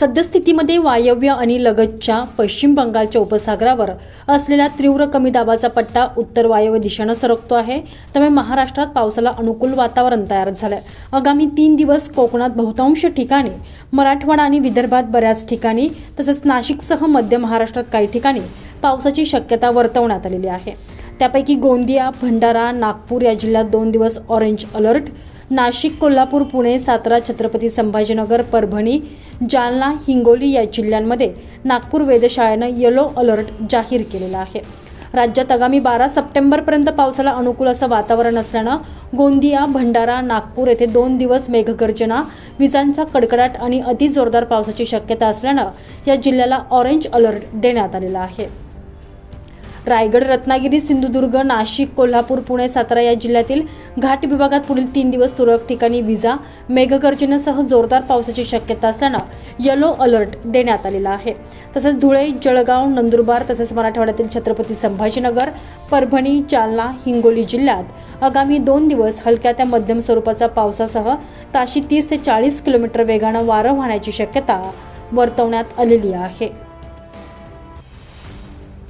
सद्यस्थितीमध्ये वायव्य आणि लगतच्या पश्चिम बंगालच्या उपसागरावर असलेला तीव्र कमी दाबाचा पट्टा उत्तर वायव्य दिशेनं सरकतो आहे. त्यामुळे महाराष्ट्रात पावसाला अनुकूल वातावरण तयार झालंय. आगामी तीन दिवस कोकणात बहुतांश ठिकाणी मराठवाडा आणि विदर्भात बऱ्याच ठिकाणी तसंच नाशिकसह मध्य महाराष्ट्रात काही ठिकाणी पावसाची शक्यता वर्तवण्यात आलेली आहे. त्यापैकी गोंदिया भंडारा नागपूर या जिल्ह्यात दोन दिवस ऑरेंज अलर्ट नाशिक कोल्हापूर पुणे सातारा छत्रपती संभाजीनगर परभणी जालना हिंगोली या जिल्ह्यांमध्ये नागपूर वेधशाळेनं येलो अलर्ट जाहीर केलेला आहे. राज्यात आगामी बारा सप्टेंबरपर्यंत पावसाला अनुकूल असं वातावरण असल्यानं गोंदिया भंडारा नागपूर येथे दोन दिवस मेघगर्जना विजांचा कडकडाट आणि अतिजोरदार पावसाची शक्यता असल्यानं या जिल्ह्याला ऑरेंज अलर्ट देण्यात आलेला आहे. रायगड रत्नागिरी सिंधुदुर्ग नाशिक कोल्हापूर पुणे सातारा या जिल्ह्यातील घाट विभागात पुढील तीन दिवस तुरळक ठिकाणी विजा मेघगर्जनेसह जोरदार पावसाची शक्यता असल्यानं येलो अलर्ट देण्यात आलेला आहे. तसेच धुळे जळगाव नंदुरबार तसेच मराठवाड्यातील छत्रपती संभाजीनगर परभणी जालना हिंगोली जिल्ह्यात आगामी दोन दिवस हलक्या त्या मध्यम स्वरूपाचा पावसासह ताशी तीस ते चाळीस किलोमीटर वेगानं वारं वाहण्याची शक्यता वर्तवण्यात आलेली आहे.